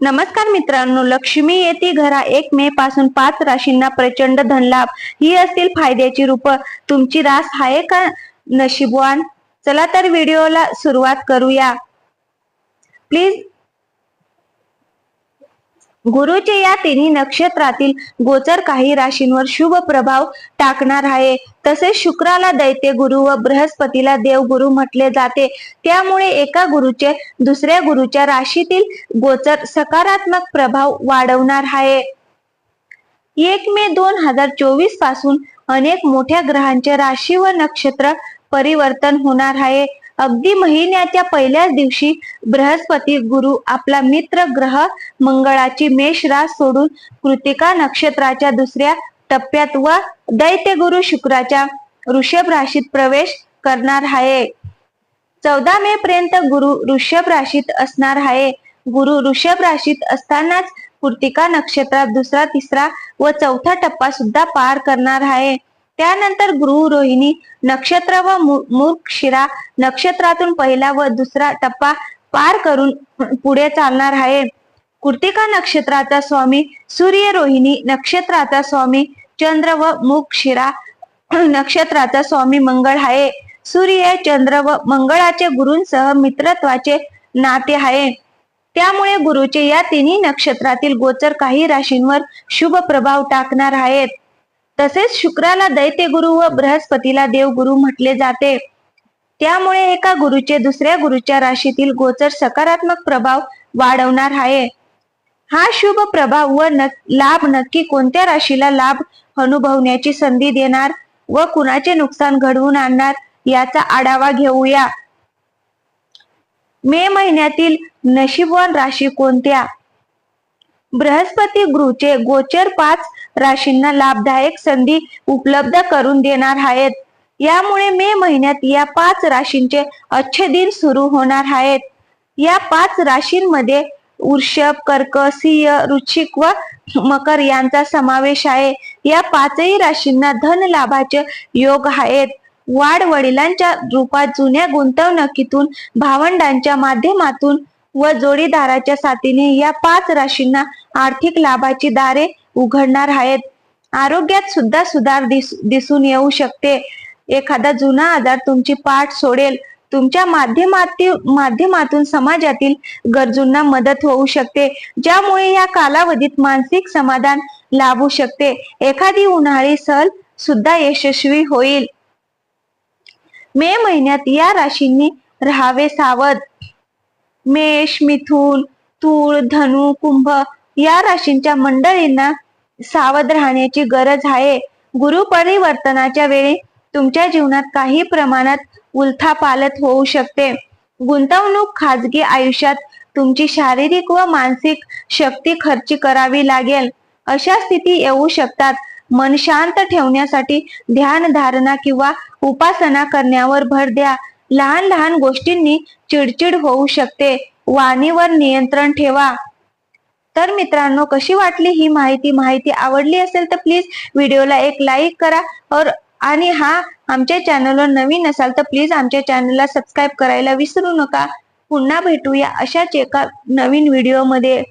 नमस्कार मित्रांनो लक्ष्मी येते घरा. एक मे पासून पाच राशींना प्रचंड धनलाभ. ही असतील फायद्याची रूप. तुमची रास आहे का नशीबवान? चला तर व्हिडिओला सुरुवात करूया. प्लीज गुरुचे या तिन्ही नक्षत्रातील गोचर काही राशींवर शुभ प्रभाव टाकणार आहे. तसेच शुक्राला दैत्य गुरु व बृहस्पतीला देवगुरु म्हटले जाते. त्यामुळे एका गुरुचे दुसऱ्या गुरुच्या राशीतील गोचर सकारात्मक प्रभाव वाढवणार आहे. एक मे दोन हजार चोवीसपासून अनेक मोठ्या ग्रहांचे राशी व नक्षत्र परिवर्तन होणार आहे. अगदी महिन्याच्या पहिल्याच दिवशी बृहस्पती गुरु आपला मित्र ग्रह मंगळाची मेष रास सोडून कृतिका नक्षत्राच्या दुसऱ्या टप्प्यात व दैत्य गुरु शुक्राच्या ऋषभ राशीत प्रवेश करणार आहे. चौदा मे पर्यंत गुरु ऋषभ राशीत असणार आहे. गुरु ऋषभ राशीत असतानाच कृतिका नक्षत्रात दुसरा तिसरा व चौथा टप्पा सुद्धा पार करणार आहे. त्यानंतर गुरु रोहिणी नक्षत्र व मूर्खशिरा नक्षत्रातून पहिला व दुसरा टप्पा पार करून पुढे चालणार आहे. कृतिका नक्षत्राचा स्वामी सूर्य रोहिणी नक्षत्राचा स्वामी चंद्र व मुखशिरा नक्षत्राचा स्वामी मंगळ आहे. सूर्य चंद्र व मंगळाचे गुरुंसह मित्रत्वाचे नाते आहे. त्यामुळे गुरुचे या तिन्ही नक्षत्रातील गोचर काही राशींवर शुभ प्रभाव टाकणार आहेत. तसेच शुक्राला दैत्य गुरु व बृहस्पतीला देवगुरु म्हटले जाते. त्यामुळे एका गुरुचे दुसऱ्या गुरुच्या राशीतील गोचर सकारात्मक प्रभाव वाढवणार आहे. हा शुभ प्रभाव व लाभ नक्की कोणत्या राशीला लाभ अनुभवण्याची संधी देणार व कुणाचे नुकसान घडवून आणणार याचा आढावा घेऊया. मे महिन्यातील नशीबवान राशी कोणत्या? बृहस्पती गुरुचे गोचर पाच राशींना लाभदायक संधी उपलब्ध करून देणार आहेत. यामुळे मे महिन्यात या पाच राशींचे अच्छे दिन सुरू होणार आहेत. या पाच राशींमध्ये वृषभ कर्क सिंह रुचिक व मकर यांचा समावेश आहे. या पाचही राशींना धन लाभाचे योग आहेत. वाढ वडिलांच्या रूपात जुन्या गुंतवणुकीतून भावंडांच्या माध्यमातून व जोडीदाराच्या साथीने या पाच राशींना आर्थिक लाभाची दारे उघडणार आहेत. आरोग्यात सुद्धा सुधार दिस दिसून येऊ शकते. एखादा जुना आजार तुमची पाठ सोडेल. तुमच्या माध्यमातील माध्यमातून समाजातील गरजूंना मदत होऊ शकते. ज्यामुळे या कालावधीत मानसिक समाधान लाभू शकते. एखादी उन्हाळी सहल सुद्धा यशस्वी होईल. मे महिन्यात या राशींनी राहावे सावध. मेष मिथून तूळ धनु कुंभ या राशींच्या मंडळींना सावध राहण्याची गरज आहे. गुरु परिवर्तनाच्या वेळी तुमच्या जीवनात काही प्रमाणात उलथापालत होऊ शकते. गुंतवणूक खाजगी आयुष्यात तुमची शारीरिक व मानसिक शक्ती खर्ची करावी लागेल. अशा स्थिती येऊ शकतात. मन शांत ठेवण्यासाठी ध्यान धारणा किंवा उपासना करण्यावर भर द्या. लहान लहान गोष्टींनी चिडचिड होऊ शकते. वाणीवर नियंत्रण ठेवा. तर मित्रांनो कशी वाटली ही माहिती? माहिती आवडली असेल तर प्लीज व्हिडिओला एक लाईक करा. और आणि हा आमच्या चॅनलवर नवीन असाल तर प्लीज आमच्या चॅनलला सबस्क्राईब करायला विसरू नका. पुन्हा भेटूया अशाच एका नवीन व्हिडिओमध्ये